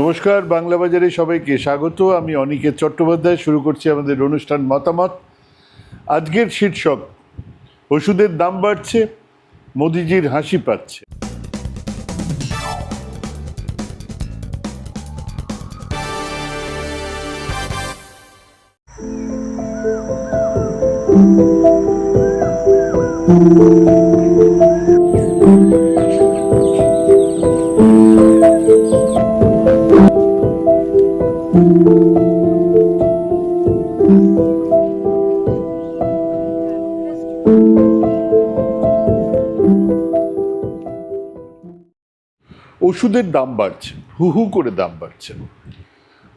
নমস্কার, বাংলা বাজারে সবাইকে স্বাগত। আমি অনিকেত চট্টোপাধ্যায়, শুরু করছি আমাদের অনুষ্ঠান মতামত। আজকের শীর্ষক, ওষুধের দাম বাড়ছে, মোদিজির হাসি পাচ্ছে। ওষুধের দাম বাড়ছে, হু হু করে দাম বাড়ছে।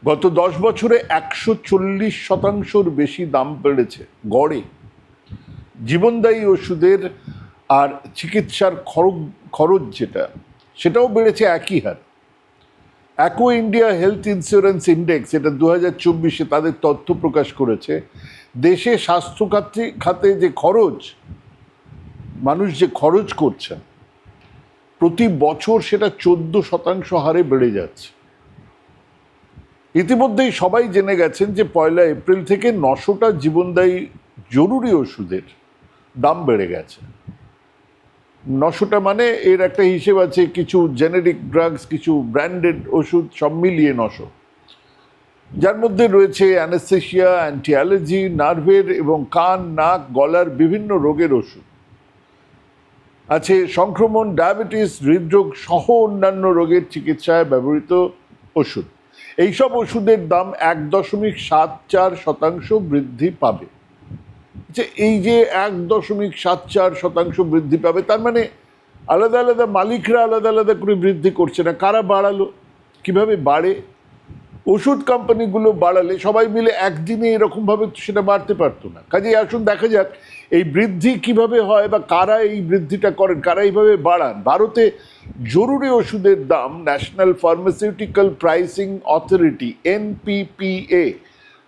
গত দশ বছরে একশো চল্লিশ শতাংশর বেশি দাম বেড়েছে, গড়ে। জীবনদায়ী ওষুধের আর চিকিৎসার খরচ খরচ যেটা, সেটাও বেড়েছে একই হার। Acko India health insurance index এটা দু হাজার চব্বিশে তাদের তথ্য প্রকাশ করেছে, দেশে স্বাস্থ্য খাতে খাতে যে খরচ, মানুষ যে খরচ করছেন প্রতি বছর সেটা চোদ্দ শতাংশ হারে বেড়ে যাচ্ছে। ইতিমধ্যেই সবাই জেনে গেছেন যে পয়লা এপ্রিল থেকে নশোটা জীবনদায়ী জরুরি ওষুধের দাম বেড়ে গেছে। নশোটা মানে এর একটা হিসেব আছে, কিছু জেনেরিক ড্রাগস কিছু ব্র্যান্ডেড ওষুধ, সব মিলিয়ে নশো। যার মধ্যে রয়েছে অ্যানেস্থেশিয়া অ্যান্টি অ্যালার্জি নার্ভের এবং কান, নাক, গলার বিভিন্ন রোগের ওষুধ। আছে সংক্রমণ ডায়াবেটিস হৃদরোগ সহ অন্যান্য রোগের চিকিৎসায় ব্যবহৃত ওষুধ। এইসব ওষুধের দাম এক দশমিক সাত চার শতাংশ বৃদ্ধি পাবে। যে এই যে এক দশমিক সাত চার শতাংশ বৃদ্ধি পাবে, তার মানে আলাদা আলাদা মালিকরা আলাদা আলাদা করে বৃদ্ধি করছে না। কারা বাড়ালো? কীভাবে বাড়ে? ওষুধ কোম্পানিগুলো বাড়ালে সবাই মিলে একদিনে এরকমভাবে সেটা বাড়তে পারতো না। কাজেই আসুন, দেখা যাক এই বৃদ্ধি কীভাবে হয় বা কারা এই বৃদ্ধিটা করেন, কারা এইভাবে বাড়ান। ভারতে জরুরি ওষুধের দাম National Pharmaceutical Pricing Authority NPPA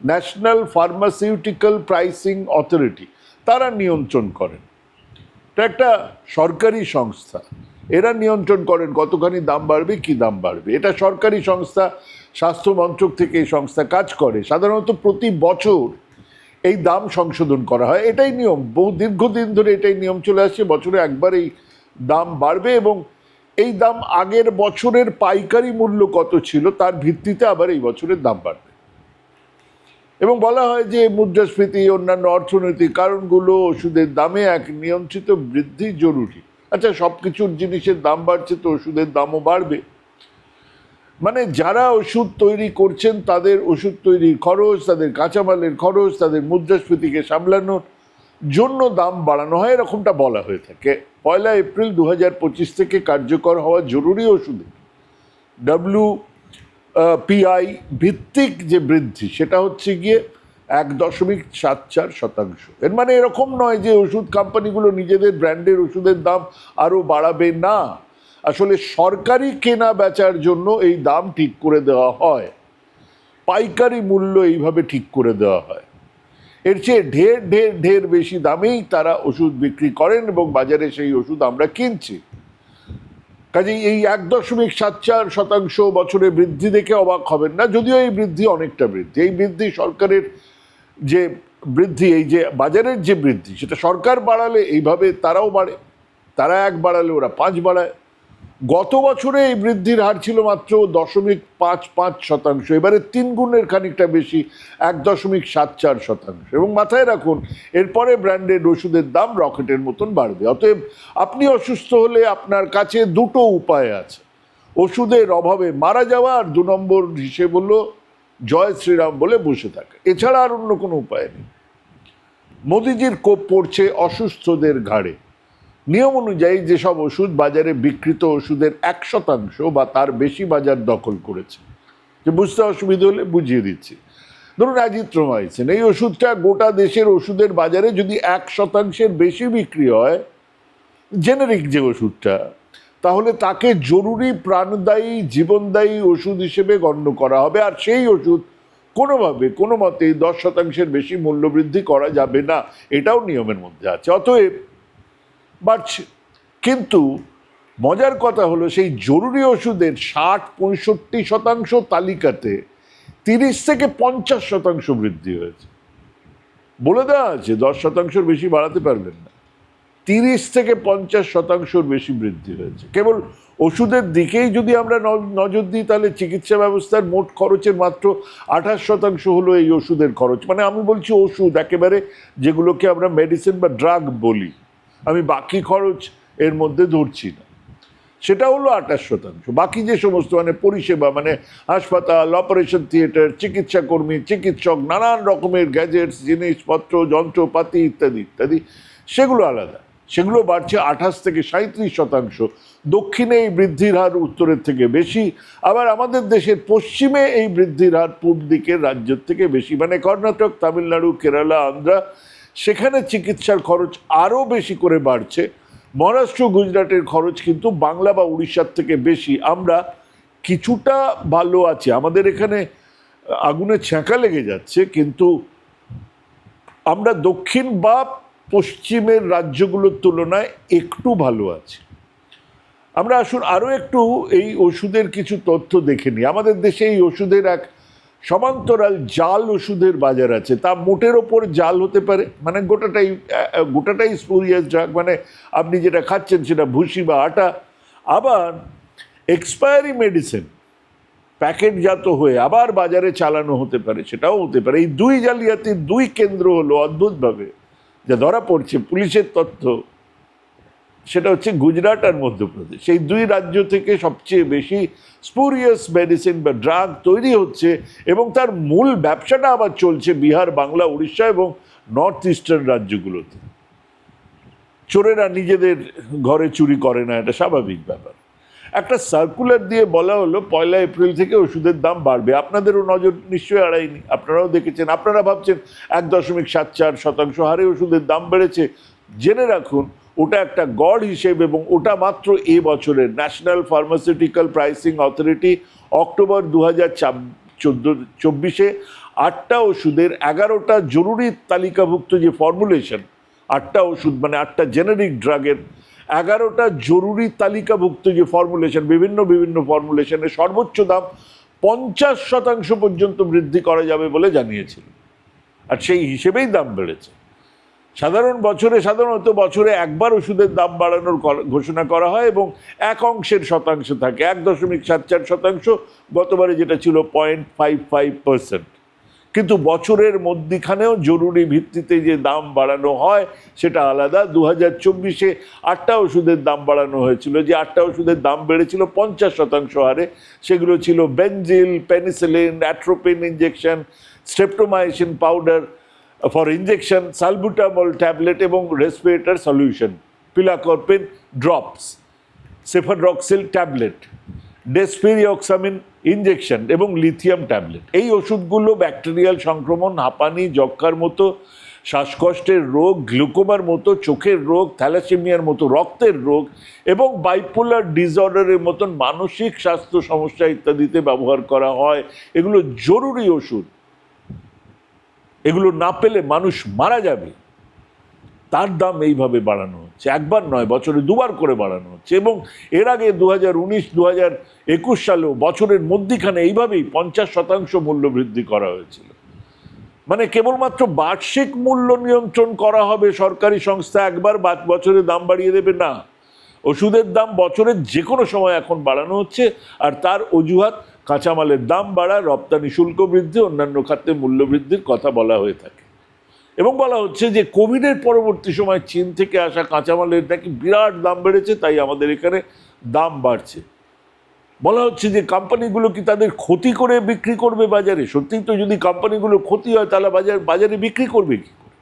National Pharmaceutical Pricing Authority তারা নিয়ন্ত্রণ করেন। এটা একটা সরকারি সংস্থা, এরা নিয়ন্ত্রণ করেন কতখানি দাম বাড়বে, কি দাম বাড়বে। এটা সরকারি সংস্থা, স্বাস্থ্য মন্ত্রক থেকে এই সংস্থা কাজ করে। সাধারণত প্রতি বছর এই দাম সংশোধন করা হয়। এটাই নিয়ম। বহু দীর্ঘদিন ধরে এটাই নিয়ম চলে আসছে। বছরে একবার এই দাম বাড়বে এবং এই দাম আগের বছরের পাইকারি মূল্য কত ছিল, তার ভিত্তিতে আবার এই বছরের দাম বাড়বে। এবং বলা হয় যে মুদ্রাস্ফীতি, অন্যান্য অর্থনৈতিক কারণগুলো ওষুধের দামে এক নিয়ন্ত্রিত বৃদ্ধি জরুরি। আচ্ছা সব কিছুর জিনিসের দাম বাড়ছে তো ওষুধের দামও বাড়বে। মানে যারা ওষুধ তৈরি করছেন, তাদের ওষুধ তৈরির খরচ, তাদের কাঁচামালের খরচ, তাদের মুদ্রাস্ফীতিকে সামলানোর জন্য দাম বাড়ানো হয়, এরকমটা বলা হয়ে থাকে। পয়লা এপ্রিল দু হাজার পঁচিশ থেকে কার্যকর হওয়া জরুরি ওষুধের। ডাব্লিউ পিআই ভিত্তিক যে বৃদ্ধি, সেটা হচ্ছে গিয়ে এক দশমিক সাত চার শতাংশ। এর মানে এরকম নয় যে ওষুধ কোম্পানিগুলো নিজেদের ব্র্যান্ডের ওষুধের দাম আরও বাড়াবে না। আসলে সরকারি কেনা বেচার জন্য এই দাম ঠিক করে দেওয়া হয়। পাইকারি মূল্য এইভাবে ঠিক করে দেওয়া হয়। এর চেয়ে ঢের ঢের ঢের বেশি দামেই তারা ওষুধ বিক্রি করেন এবং বাজারে সেই ওষুধ আমরা কিনছি। কাজেই এই এক দশমিক সাত চার শতাংশ বছরে বৃদ্ধি দেখে অবাক হবেন না, যদিও এই বৃদ্ধি অনেকটা বৃদ্ধি। এই বৃদ্ধি সরকারের যে বৃদ্ধি, এই যে বাজারের যে বৃদ্ধি, সেটা সরকার বাড়ালে এইভাবে তারাও বাড়ে, তারা এক বাড়ালে, ওরা পাঁচ বাড়ায়। গত বছরে এই বৃদ্ধির হার ছিল মাত্র দশমিক পাঁচ পাঁচ শতাংশ। এবারে তিন গুণের খানিকটা বেশি, এক দশমিক সাত চার শতাংশ। এবং মাথায় রাখুন, এরপরে ব্র্যান্ডেড ওষুধের দাম রকেটের মতন বাড়বে। অতএব আপনি অসুস্থ হলে আপনার কাছে দুটো উপায় আছে। ওষুধের অভাবে মারা যাওয়া আর দু নম্বর হিসেব হলো জয় শ্রীরাম বলে বসে থাকা। এছাড়া আর অন্য কোনো উপায় নেই। মোদিজির কোপ পড়ছে অসুস্থদের ঘাড়ে। নিয়ম অনুযায়ী যেসব ওষুধ বাজারে বিকৃত ওষুধের এক শতাংশ বা তার বেশি বাজার দখল করেছে। যে বুঝতে অসুবিধা হলে বুঝিয়ে দিচ্ছি। ধরুন অ্যাজিথ্রোমাইসিন, এই ওষুধটা গোটা দেশের ওষুধের বাজারে যদি এক শতাংশের বেশি বিক্রি হয়, জেনেরিক যে ওষুধটা, তাহলে তাকে জরুরি প্রাণদায়ী, জীবনদায়ী ওষুধ হিসেবে গণ্য করা হবে। আর সেই ওষুধ কোনোভাবে, কোনো মতেই দশ শতাংশের বেশি মূল্যবৃদ্ধি করা যাবে না। এটাও নিয়মের মধ্যে আছে। অতএব বাড়ছে কিন্তু মজার কথা হলো সেই জরুরি ওষুধের ষাট, পঁয়ষট্টি শতাংশ তালিকাতে তিরিশ থেকে পঞ্চাশ শতাংশ বৃদ্ধি হয়েছে। বলে দেওয়া আছে, দশ শতাংশের বেশি বাড়াতে পারবেন না। তিরিশ থেকে পঞ্চাশ শতাংশর বেশি বৃদ্ধি হয়েছে। কেবল ওষুধের দিকেই যদি আমরা নজর দিই, তাহলে চিকিৎসা ব্যবস্থার মোট খরচের মাত্র আঠাশ শতাংশ হলো এই ওষুধের খরচ। মানে আমি বলছি ওষুধ একেবারে যেগুলোকে আমরা মেডিসিন বা ড্রাগ বলি। আমি বাকি খরচ এর মধ্যে ধরছি না। সেটা হলো আঠাশ শতাংশ। বাকি যে সমস্ত মানে পরিষেবা মানে হাসপাতাল অপারেশন থিয়েটার চিকিৎসা কর্মী চিকিৎসক, নানান রকমের গ্যাজেটস জিনিসপত্র, যন্ত্রপাতি ইত্যাদি ইত্যাদি, সেগুলো আলাদা। সেগুলো বাড়ছে আঠাশ থেকে সাঁত্রিশ শতাংশ। দক্ষিণে এই বৃদ্ধির হার উত্তরের থেকে বেশি। আবার আমাদের দেশের পশ্চিমে এই বৃদ্ধির হার পূর্ব দিকের রাজ্যের থেকে বেশি। মানে কর্ণাটক, তামিলনাড়ু, কেরালা, আন্ধ্রা সেখানে চিকিৎসার খরচ আরও বেশি করে বাড়ছে। মহারাষ্ট্র, গুজরাটের খরচ কিন্তু বাংলা বা উড়িষ্যার থেকে বেশি। আমরা কিছুটা ভালো আছি। আমাদের এখানে আগুনে ছ্যাঁকা লেগে যাচ্ছে, কিন্তু আমরা দক্ষিণ বা পশ্চিমের রাজ্যগুলোর তুলনায় একটু ভালো আছি। আমরা আসুন আরও একটু এই ওষুধের কিছু তথ্য দেখে নিই। আমাদের দেশে এই ওষুধের এক সমান্তরাল জাল ওষুধের বাজার আছে। তা মোটের ওপর জাল হতে পারে? মানে গোটাটাই গোটাটাই স্পুরিয়াস ড্রাগ? মানে আপনি যেটা খাচ্ছেন সেটা ভুসি বা আটা। আবার এক্সপায়ারি মেডিসিন প্যাকেটজাত হয়ে আবার বাজারে চালানো হতে পারে, সেটাও হতে পারে। এই দুই জালিয়াতির দুই কেন্দ্র হলো অদ্ভুতভাবে। যা ধরা পড়ছে পুলিশের তথ্য। সেটা হচ্ছে গুজরাট আর মধ্যপ্রদেশ। সেই দুই রাজ্য থেকে সবচেয়ে বেশি স্পুরিয়াস মেডিসিন বা ড্রাগ তৈরি হচ্ছে এবং তার মূল ব্যবসাটা আবার চলছে বিহার, বাংলা, উড়িষ্যা এবং নর্থ ইস্টার্ন রাজ্যগুলোতে। চোরেরা নিজেদের ঘরে চুরি করে না, এটা স্বাভাবিক ব্যাপার। একটা সার্কুলার দিয়ে বলা হলো, পয়লা এপ্রিল থেকে ওষুধের দাম বাড়বে। আপনাদেরও নজর নিশ্চয়ই এড়ায়নি আপনারাও দেখেছেন, আপনারা ভাবছেন এক দশমিক সাত চার শতাংশ হারে ওষুধের দাম বেড়েছে। জেনে রাখুন ওটা একটা গড় হিসেব এবং ওটা মাত্র এ বছরের National Pharmaceutical Pricing Authority October দু হাজার চব্বিশে আটটা ওষুধের এগারোটা জরুরি তালিকাভুক্ত যে ফর্মুলেশন আটটা ওষুধ মানে আটটা জেনেরিক ড্রাগের এগারোটা জরুরি তালিকাভুক্ত যে ফর্মুলেশন বিভিন্ন বিভিন্ন ফর্মুলেশনের সর্বোচ্চ দাম পঞ্চাশ শতাংশ পর্যন্ত বৃদ্ধি করা যাবে বলে জানিয়েছিল। আর সেই হিসেবেই দাম বেড়েছে। সাধারণ বছরে, সাধারণত বছরে একবার ওষুধের দাম বাড়ানোর ঘোষণা করা হয় এবং এক অংশের শতাংশ থাকে, এক দশমিক সাত চার শতাংশ, গতবারে যেটা ছিল পয়েন্ট ফাইভ ফাইভ পার্সেন্ট। কিন্তু বছরের মধ্যিখানেও জরুরি ভিত্তিতে যে দাম বাড়ানো হয়, সেটা আলাদা। দু হাজার চব্বিশে আটটা ওষুধের দাম বাড়ানো হয়েছিল, যে আটটা ওষুধের দাম বেড়েছিল পঞ্চাশ শতাংশ হারে। সেগুলো ছিল benzyl, penicillin, atropine injection streptomycin powder for injection salbutamol tablet এবং respirator solution pilocarpine drops cefadroxil tablet desferrioxamine injection এবং লিথিয়াম ট্যাবলেট এই ওষুধগুলো ব্যাকটেরিয়াল সংক্রমণ, হাঁপানি যক্ষার মতো, শ্বাসকষ্টের রোগ গ্লুকোমার মতো, চোখের রোগ, থ্যালাসেমিয়ার মতো, রক্তের রোগ এবং বাইপোলার ডিসঅর্ডারের মতন মানসিক স্বাস্থ্য সমস্যা ইত্যাদিতে ব্যবহার করা হয়। এগুলো জরুরি ওষুধ। এগুলো না পেলে মানুষ মারা যাবে। তার দাম এইভাবে বাড়ানো হচ্ছে। একবার নয়, বছরে দুবার করে বাড়ানো হচ্ছে এবং এর আগে দু হাজার উনিশ দু হাজার একুশ সালেও বছরের মধ্যিখানে এইভাবেই পঞ্চাশ শতাংশ মূল্য বৃদ্ধি করা হয়েছিল। মানে কেবলমাত্র বার্ষিক মূল্য নিয়ন্ত্রণ করা হবে সরকারি সংস্থা একবার বছরে দাম বাড়িয়ে দেবে না। ওষুধের দাম বছরের যে কোনো সময় এখন বাড়ানো হচ্ছে, আর তার অজুহাত কাঁচামালের দাম বাড়া রপ্তানি শুল্ক বৃদ্ধি, অন্যান্য খাতে মূল্য বৃদ্ধির কথা বলা হয়ে থাকে। এবং বলা হচ্ছে যে, কোভিডের পরবর্তী সময় চীন থেকে আসা কাঁচামালের নাকি বিরাট দাম বেড়েছে, তাই আমাদের এখানে দাম বাড়ছে। বলা হচ্ছে যে, কোম্পানিগুলো কি তাদের ক্ষতি করে বিক্রি করবে বাজারে? সত্যিই তো যদি কোম্পানিগুলো ক্ষতি হয়, তাহলে বাজার, বাজারে বিক্রি করবে কি করে?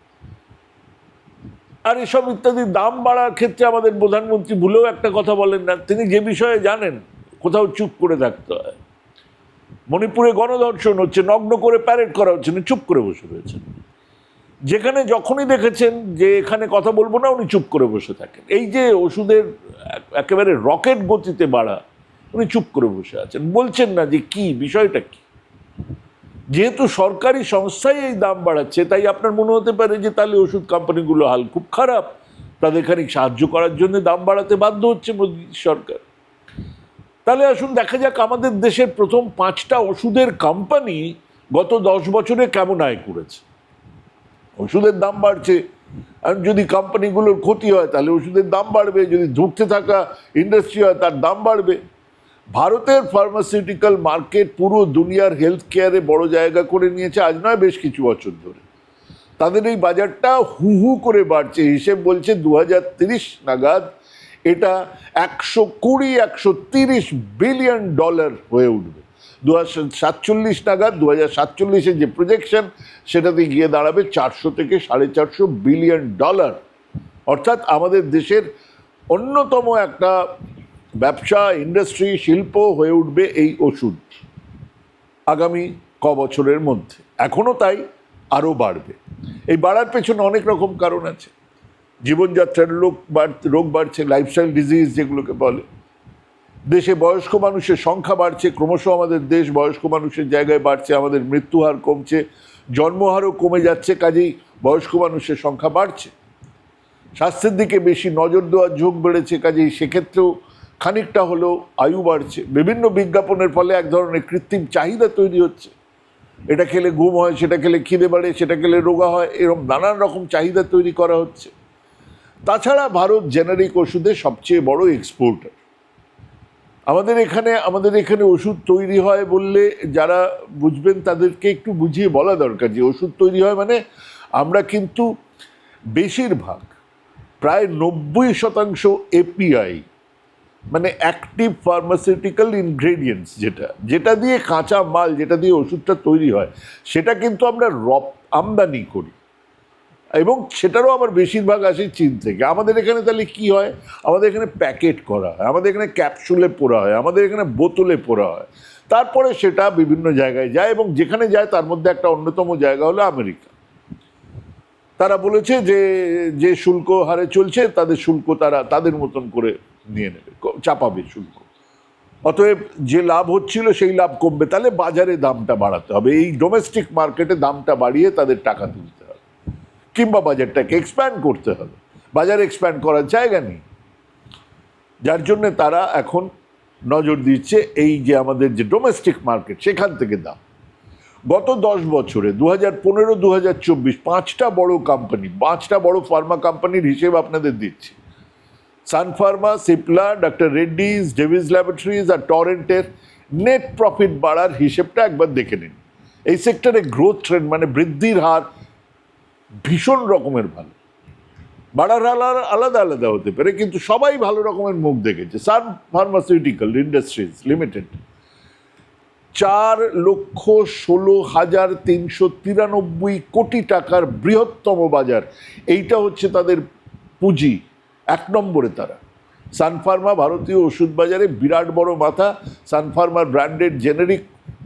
আর এসব ইত্যাদি দাম বাড়ার ক্ষেত্রে আমাদের প্রধানমন্ত্রী ভুলেও একটা কথা বলেন না, তিনি যে বিষয়ে জানেন, কোথাও চুপ করে থাকতে হয়। মণিপুরে গণধর্ষণ হচ্ছে, নগ্ন করে প্যারেড করা হচ্ছে, উনি চুপ করে বসে রয়েছেন। যেখানে যখনই দেখেছেন যে এখানে কথা বলব না, উনি চুপ করে বসে থাকেন। এই যে ওষুধের একেবারে রকেট গতিতে বাড়া, উনি চুপ করে বসে আছেন। বলছেন না যে কি, বিষয়টা কি? যেহেতু সরকারি সংস্থাই এই দাম বাড়াচ্ছে, তাই আপনার মনে হতে পারে যে তাহলে ওষুধ কোম্পানিগুলো হাল খুব খারাপ। তাদের খানিক সাহায্য করার জন্য দাম বাড়াতে বাধ্য হচ্ছে মোদী সরকার। তাহলে আসুন দেখা যাক আমাদের দেশের প্রথম পাঁচটা ওষুধের কোম্পানি গত দশ বছরে কেমন আয় করেছে। ওষুধের দাম বাড়ছে। আর যদি কোম্পানিগুলোর ক্ষতি হয়, তাহলে ওষুধের দাম বাড়বে। যদি ধুঁকতে থাকা ইন্ডাস্ট্রি হয়, তার দাম বাড়বে। ভারতের ফার্মাসিউটিক্যাল মার্কেট পুরো দুনিয়ার হেলথ কেয়ারে বড় জায়গা করে নিয়েছে, আজ নয়, বেশ কিছু বছর ধরে। তাদের এই বাজারটা হু হু করে বাড়ছে। হিসেব বলছে দু নাগাদ এটা একশো কুড়ি, একশো তিরিশ বিলিয়ন ডলার হয়ে উঠবে। দু হাজার সাতচল্লিশ নাগাদ দু হাজার সাতচল্লিশের যে প্রজেকশন সেটাতে গিয়ে দাঁড়াবে চারশো থেকে সাড়ে চারশো বিলিয়ন ডলার অর্থাৎ আমাদের দেশের অন্যতম একটা ব্যবসা ইন্ডাস্ট্রি শিল্প হয়ে উঠবে এই ওষুধ আগামী ক বছরের মধ্যে। এখনও তাই আরও বাড়বে। এই বাড়ার পেছনে অনেক রকম কারণ আছে। জীবনযাত্রার লোক রোগ বাড়ছে লাইফস্টাইল ডিজিজ যেগুলোকে বলে। দেশে বয়স্ক মানুষের সংখ্যা বাড়ছে, ক্রমশ আমাদের দেশ বয়স্ক মানুষের জায়গায় বাড়ছে, আমাদের মৃত্যুহার কমছে জন্মহারও কমে যাচ্ছে, কাজেই বয়স্ক মানুষের সংখ্যা বাড়ছে। স্বাস্থ্যের দিকে বেশি নজর দেওয়ার ঝোঁক বেড়েছে, কাজেই সেক্ষেত্রেও খানিকটা হলেও আয়ু বাড়ছে। বিভিন্ন বিজ্ঞাপনের ফলে এক ধরনের কৃত্রিম চাহিদা তৈরি হচ্ছে। এটা খেলে ঘুম হয়, সেটা খেলে খিদে বাড়ে, সেটা খেলে রোগা হয় এরকম নানান রকম চাহিদা তৈরি করা হচ্ছে। তাছাড়া ভারত জেনারিক ওষুধের সবচেয়ে বড় এক্সপোর্টার। আমাদের এখানে আমাদের এখানে ওষুধ তৈরি হয় বললে যারা বুঝবেন তাদেরকে একটু বুঝিয়ে বলা দরকার যে ওষুধ তৈরি হয় মানে আমরা কিন্তু বেশিরভাগ প্রায় নব্বই শতাংশ এপিআই মানে অ্যাক্টিভ ফার্মাসিউটিক্যাল ইনগ্রেডিয়েন্টস যেটা যেটা দিয়ে কাঁচা মাল, যেটা দিয়ে ওষুধটা তৈরি হয়, সেটা কিন্তু আমরা রপ আমদানি করি। এবং সেটারও আবার বেশিরভাগ আসে চীন থেকে। আমাদের এখানে তাহলে কি হয়? আমাদের এখানে প্যাকেট করা হয়, আমাদের এখানে ক্যাপসুলে পোড়া হয়, আমাদের এখানে বোতলে পোড়া হয়। তারপরে সেটা বিভিন্ন জায়গায় যায় এবং যেখানে যায় তার মধ্যে একটা অন্যতম জায়গা হলো আমেরিকা। তারা বলেছে যে যে শুল্ক হারে চলছে, তাদের শুল্ক তারা তাদের মতন করে নিয়ে নেবে চাপাবে শুল্ক। অতএব যে লাভ হচ্ছিল সেই লাভ কমবে, তাহলে বাজারে দামটা বাড়াতে হবে। এই ডোমেস্টিক মার্কেটে দামটা বাড়িয়ে তাদের টাকা তুলতে কিংবা বাজারটাকে এক্সপ্যান্ড করতে হবে। বাজার এক্সপ্যান্ড করার জায়গা নেই। যার জন্য তারা এখন নজর দিচ্ছে এই যে আমাদের যে ডোমেস্টিক মার্কেট সেখান থেকে দাম। গত দশ বছরে দু হাজার পনেরো দু হাজার চব্বিশ, পাঁচটা বড় কোম্পানি পাঁচটা বড় ফার্মা কোম্পানির হিসেব আপনাদের দিচ্ছি। Sun Pharma Cipla doctor Reddy's Divi's laboratories আর টরেন্টের নেট প্রফিট বাড়ার হিসেবটা একবার দেখে নিন। এই সেক্টরে গ্রোথ ট্রেন্ড মানে বৃদ্ধির হার ভীষণ রকমের ভালো। বাড়ার হার আলাদা আলাদা হতে পারে, কিন্তু সবাই ভালো রকমের মুখ দেখেছে। Sun Pharmaceutical Industries Limited. চার লক্ষ ষোলো হাজার তিনশো তিরানব্বই কোটি টাকার বৃহত্তম বাজার। এইটা হচ্ছে তাদের পুঁজি, এক নম্বরে তারা। সানফার্মা ভারতীয় ওষুধ বাজারে বিরাট বড় মাথা। সানফার্মার ব্র্যান্ডেড জেনেরিক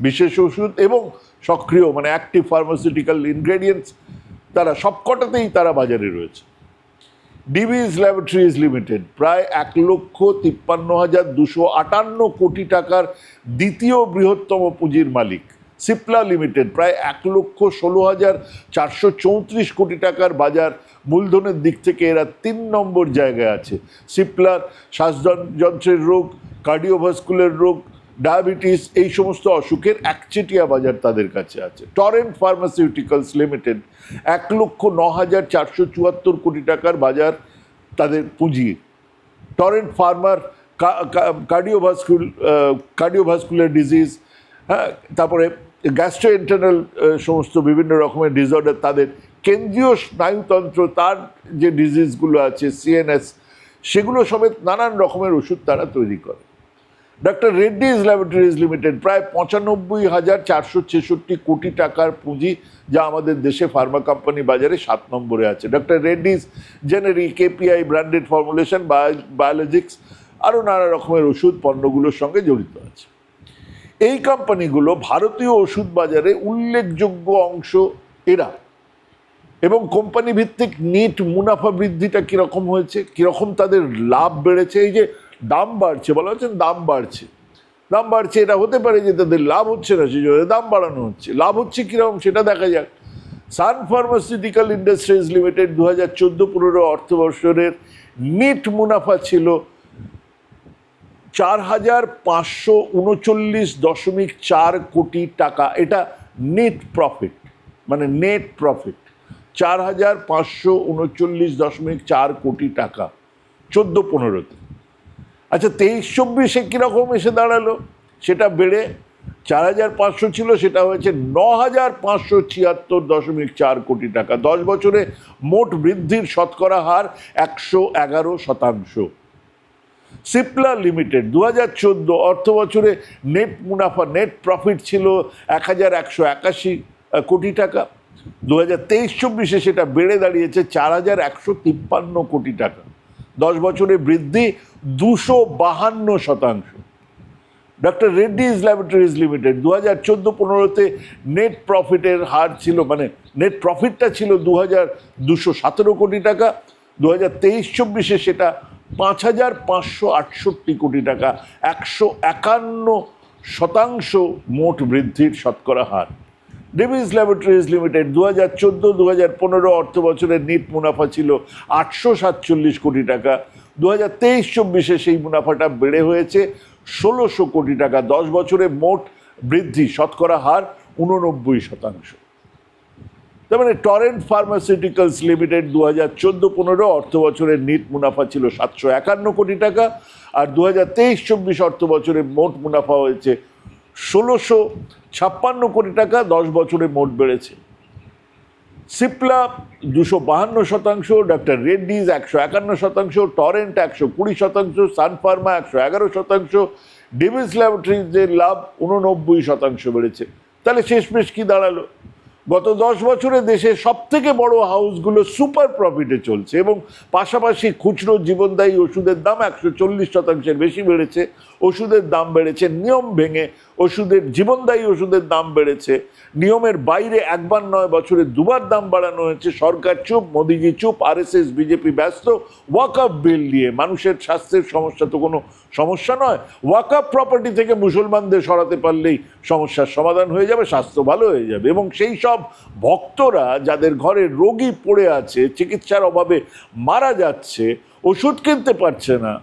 বিশেষ ওষুধ এবং সক্রিয় মানে অ্যাক্টিভ ফার্মাসিউটিক্যাল ইনগ্রেডিয়েন্টস তারা সবকটাতেই তারা বাজারে রয়েছে। ডিভিস ল্যাবরেটরিজ লিমিটেড প্রায় এক লক্ষ তিপ্পান্ন হাজার দুশো আটান্ন কোটি টাকার দ্বিতীয় বৃহত্তম পুঁজির মালিক। সিপলা লিমিটেড প্রায় এক লক্ষ ষোলো হাজার চারশো চৌত্রিশ কোটি টাকার বাজার মূলধনের দিক থেকে এরা তিন নম্বর জায়গায় আছে। সিপলার শ্বাসযন্ত্রের রোগ কার্ডিওভাস্কুলার রোগ ডায়াবেটিস, এই সমস্ত অসুখের একচেটিয়া বাজার তাদের কাছে আছে। টরেন্ট ফার্মাসিউটিক্যালস লিমিটেড এক লক্ষ ন হাজার চারশো চুয়াত্তর কোটি টাকার বাজার তাদের পুঁজি। টরেন্ট ফার্মার কার্ডিওভাস্কুল কার্ডিওভাস্কুলার ডিজিজ হ্যাঁ তারপরে গ্যাস্ট্রো ইন্টারনাল সমস্ত বিভিন্ন রকমের ডিসঅর্ডার তাদের। কেন্দ্রীয় স্নায়ুতন্ত্র, তার যে ডিজিজগুলো আছে সিএনএস সেগুলো সমেত নানান রকমের ওষুধ তারা তৈরি করে। ডক্টর রেড্ডিজ ল্যাবরেটরিজ লিমিটেড প্রায় পঁচানব্বই হাজার চারশো ছেষট্টি কোটি টাকার পুঁজি যা আমাদের দেশে ফার্মা কোম্পানি বাজারে সাত নম্বরে আছে। Doctor Reddy's generic KPI branded formulation biologics আরও নানা রকমের ওষুধ পণ্যগুলোর সঙ্গে জড়িত আছে। এই কোম্পানিগুলো ভারতীয় ওষুধ বাজারে উল্লেখযোগ্য অংশ এরা। এবং কোম্পানি ভিত্তিক নিট মুনাফা বৃদ্ধিটা কীরকম হয়েছে, কীরকম তাদের লাভ বেড়েছে, এই যে দাম বাড়ছে, বলা হচ্ছে দাম বাড়ছে। দাম বাড়ছে, এটা হতে পারে যে তাদের লাভ হচ্ছে না, সেই জন্য দাম বাড়ানো হচ্ছে। লাভ হচ্ছে কীরকম সেটা দেখা যাক। সান ফার্মাসিউটিক্যাল ইন্ডাস্ট্রিজ লিমিটেড দু হাজার চোদ্দ পনেরো অর্থবর্ষের নেট মুনাফা ছিল চার হাজার পাঁচশো উনচল্লিশ দশমিক চার কোটি টাকা। এটা নেট প্রফিট মানে নেট প্রফিট। চার হাজার পাঁচশো উনচল্লিশ দশমিক চার কোটি টাকা, চোদ্দ পনেরোতে। আচ্ছা তেইশ, চব্বিশে কীরকম এসে দাঁড়াল? সেটা বেড়ে চার হাজার পাঁচশো ছিল, সেটা হয়েছে ন হাজার পাঁচশো ছিয়াত্তর দশমিক চার কোটি টাকা। দশ বছরে মোট বৃদ্ধির শতকরা হার একশো এগারো শতাংশ। সিপলা লিমিটেড, দু হাজার চোদ্দ অর্থ বছরে নেট মুনাফা নেট প্রফিট ছিল এক হাজার একশো একাশি কোটি টাকা। দু হাজার তেইশ, চব্বিশে সেটা বেড়ে দাঁড়িয়েছে চার হাজার একশো তিপ্পান্ন কোটি টাকা। দশ বছরে বৃদ্ধি দুশো বাহান্ন শতাংশ। ডক্টর রেড্ডিজ ল্যাবরেটরিজ লিমিটেড দু হাজার চোদ্দ পনেরোতে নেট প্রফিটের হার ছিল মানে নেট প্রফিটটা ছিল দু হাজার দুশো সতেরো কোটি টাকা দু হাজার তেইশ চব্বিশে সেটা পাঁচ হাজার পাঁচশো আটষট্টি কোটি টাকা, একশো একান্ন শতাংশ মোট বৃদ্ধির শতকরা হার। ডেভিস ল্যাবরেটরিজ লিমিটেড দু হাজার চোদ্দ দু হাজার পনেরো অর্থ বছরের নিট মুনাফা ছিল আটশো সাতচল্লিশ কোটি টাকা দু হাজার তেইশ চব্বিশে সেই মুনাফাটা বেড়ে হয়েছে ষোলোশো কোটি টাকা। দশ বছরে মোট বৃদ্ধি, শতকরা হার উননব্বই শতাংশ। তার মানে টরেন্ট ফার্মাসিউটিক্যালস লিমিটেড দু হাজার চোদ্দ পনেরো অর্থ বছরের নিট মুনাফা ছিল সাতশো একান্ন কোটি টাকা আর দু হাজার তেইশ চব্বিশ অর্থ বছরে মোট মুনাফা হয়েছে ষোলোশো ছাপ্পান্ন কোটি টাকা। দশ বছরে মোট বেড়েছে। সিপলা দুশো বাহান্ন শতাংশ ডক্টর রেড্ডিজ একশো একান্ন শতাংশ, টরেন্ট একশো কুড়ি শতাংশ সানফার্মা একশো এগারো শতাংশ, ডিভিস ল্যাবরেটরিজের লাভ উননব্বই শতাংশ বেড়েছে। তাহলে শেষমেশ কি দাঁড়াল? গত দশ বছরে দেশে সব থেকে বড় হাউসগুলো সুপার প্রফিটে চলছে এবং পাশাপাশি খুচরো জীবনদায়ী ওষুধের দাম একশো চল্লিশ শতাংশের বেশি বেড়েছে। ওষুধের দাম বেড়েছে, নিয়ম ভেঙে ওষুধের, জীবনদায়ী ওষুধের দাম বেড়েছে। নিয়মের বাইরে একবার নয় বছরে দুবার দাম বাড়ানো হয়েছে। সরকার চুপ, মোদিজি চুপ, আরএসএস, বিজেপি ব্যস্ত। ওয়াকআপ বিল নিয়ে মানুষের স্বাস্থ্যের সমস্যা তো কোনো সমস্যা নয়। ওয়াকআপ প্রপার্টি থেকে মুসলমানদের সরাতে পারলেই সমস্যার সমাধান হয়ে যাবে, স্বাস্থ্য ভালো হয়ে যাবে। এবং সেই সব ভক্তরা যাদের ঘরে রোগী পড়ে আছে, চিকিৎসার অভাবে মারা যাচ্ছে, ওষুধ কিনতে পারছে না।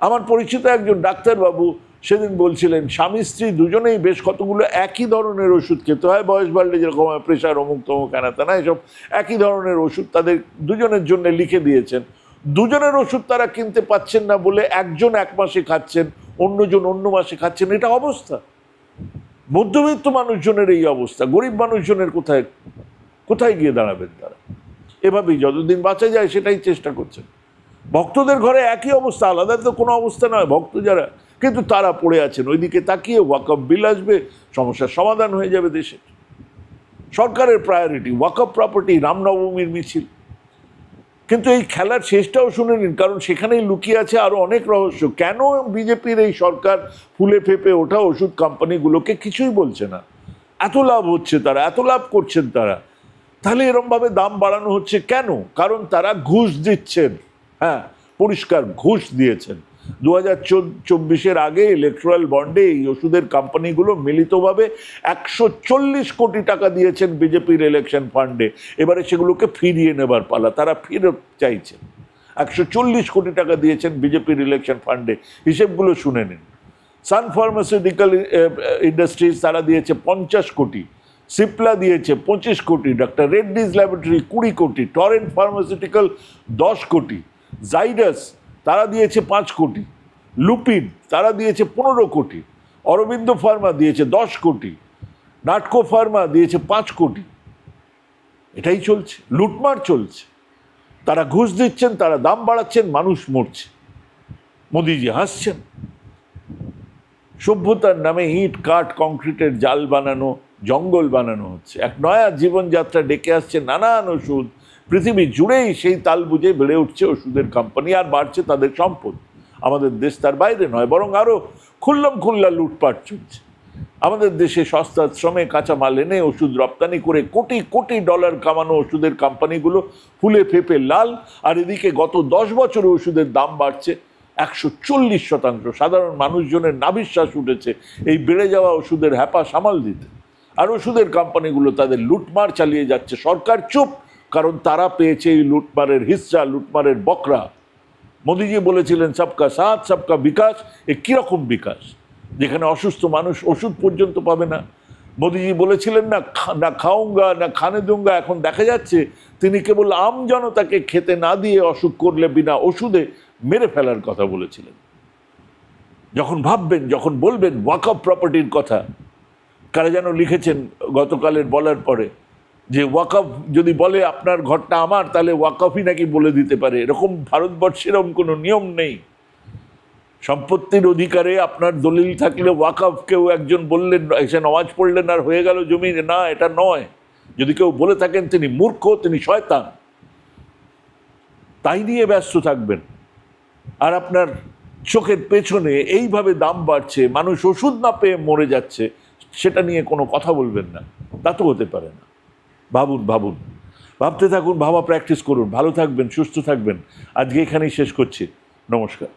আমার পরিচিত একজন ডাক্তারবাবু সেদিন বলছিলেন, স্বামী স্ত্রী দুজনেই বেশ কতগুলো একই ধরনের ওষুধ খেতে হয়, বয়স বাড়লে যেরকম হয় প্রেশার অমুক তমুক না এসব একই ধরনের ওষুধ তাদের দুজনের জন্য লিখে দিয়েছেন। দুজনের ওষুধ তারা কিনতে পাচ্ছেন না বলে একজন এক মাসে খাচ্ছেন, অন্যজন অন্য মাসে খাচ্ছেন, এটা অবস্থা। মধ্যবিত্ত মানুষজনের এই অবস্থা, গরিব মানুষজনের কোথায় কোথায় গিয়ে দাঁড়াবেন তারা? এভাবেই যতদিন বাঁচা যায় সেটাই চেষ্টা করছেন। ভক্তদের ঘরে একই অবস্থা আলাদা তো কোনো অবস্থা নয়, ভক্ত যারা, কিন্তু তারা পড়ে আছেন, ওইদিকে তাকিয়ে ওয়াকআপ বিল আসবে, সমস্যার সমাধান হয়ে যাবে দেশে। সরকারের প্রায়োরিটি ওয়াকআপ প্রপার্টি রামনবমীর মিছিল। কিন্তু এই খেলার শেষটাও শুনে নিন, কারণ সেখানেই লুকিয়ে আছে আরও অনেক রহস্য। কেন বিজেপির এই সরকার ফুলে ফেপে ওঠা ওষুধ কোম্পানিগুলোকে কিছুই বলছে না? এত লাভ হচ্ছে তারা, এত লাভ করছেন তারা। তাহলে এরমভাবে দাম বাড়ানো হচ্ছে কেন? কারণ তারা ঘুষ দিচ্ছেন। হ্যাঁ পরিষ্কার ঘুষ দিয়েছেন। দু হাজার চব্বিশের আগে ইলেকট্রাল বন্ডে এই ওষুধের কোম্পানিগুলো মিলিতভাবে একশো চল্লিশ কোটি টাকা দিয়েছেন বিজেপির ইলেকশন ফান্ডে এবারে সেগুলোকে ফিরিয়ে নেবার পালা, তারা ফেরত চাইছেন। একশো চল্লিশ কোটি টাকা দিয়েছেন বিজেপির ইলেকশন ফান্ডে হিসেবগুলো শুনে নিন। সান ফার্মাসিউটিক্যাল ইন্ডাস্ট্রিজ তারা দিয়েছে পঞ্চাশ কোটি। সিপলা দিয়েছে পঁচিশ কোটি। ডক্টর রেড্ডিজ ল্যাবরেটরি কুড়ি কোটি। টরেন্ট ফার্মাসিউটিক্যাল দশ কোটি। জাইডাস, তারা দিয়েছে পাঁচ কোটি। লুপিন, তারা দিয়েছে পনেরো কোটি। অরবিন্দ ফার্মা দিয়েছে দশ কোটি। নাটকো ফার্মা দিয়েছে পাঁচ কোটি। এটাই চলছে, লুটমার চলছে। তারা ঘুষ দিচ্ছেন, তারা দাম বাড়াচ্ছেন, মানুষ মরছে। মোদিজি হাসছেন। সভ্যতার নামে ইট, কাঠ, কংক্রিটের জাল বানানো, জঙ্গল বানানো হচ্ছে। এক নয়া জীবনযাত্রা ডেকে আসছে নানান ওষুধ পৃথিবী জুড়েই সেই তাল বুঝে বেড়ে উঠছে ওষুধের কোম্পানি আর বাড়ছে তাদের সম্পদ। আমাদের দেশ তার বাইরে নয়, বরং আরও খুল্লম খুল্লা লুটপাট চলছে। আমাদের দেশে সস্তা শ্রমে কাঁচামাল এনে ওষুধ রপ্তানি করে কোটি কোটি ডলার কামানো ওষুধের কোম্পানিগুলো ফুলে ফেপে লাল, আর এদিকে গত দশ বছরে ওষুধের দাম বাড়ছে একশো চল্লিশ শতাংশ। সাধারণ মানুষজনের নাবিশ্বাস উঠেছে এই বেড়ে যাওয়া ওষুধের হ্যাপা সামাল দিতে। আর ওষুধের কোম্পানিগুলো তাদের লুটমার চালিয়ে যাচ্ছে। সরকার চুপ কারণ তারা পেয়েছে এই লুটমারের হিস্সা লুটমারের বকরা। মোদিজি বলেছিলেন, সবকা সাথ, সবকা বিকাশ। এ কীরকম বিকাশ? যেখানে অসুস্থ মানুষ ওষুধ পর্যন্ত পাবে না। মোদিজি বলেছিলেন, না না খাউঙ্গা না খানে দুঙ্গা। এখন দেখা যাচ্ছে, তিনি কেবল আম জনতাকে খেতে না দিয়ে অসুখ করলে বিনা ওষুধে মেরে ফেলার কথা বলেছিলেন। যখন ভাববেন, যখন বলবেন, ওয়াকআপ প্রপার্টির কথা। কারা যেন লিখেছেন গতকালের বলার পরে যে ওয়াকফ যদি বলে আপনার ঘরটা আমার, তাহলে ওয়াকফই নাকি বলে দিতে পারে। এরকম ভারতবর্ষে এরকম কোনো নিয়ম নেই। সম্পত্তির অধিকারে আপনার দলিল থাকলে ওয়াকফ কেউ একজন বললেন, এসে নমাজ পড়লেন আর হয়ে গেল জমি না, এটা নয়। যদি কেউ বলে থাকেন, তিনি মূর্খ, তিনি শয়তান। তাই নিয়ে ব্যস্ত থাকবেন। আর আপনার চোখের পেছনে এইভাবে দাম বাড়ছে, মানুষ ওষুধ না পেয়ে মরে যাচ্ছে, সেটা নিয়ে কোনো কথা বলবেন না। তা তো হতে পারে না। ভাবুন ভাবুন। ভাবতে থাকুন, ভাবা প্র্যাকটিস করুন। ভালো থাকবেন, সুস্থ থাকবেন। আজকে এখানেই শেষ করছি। নমস্কার।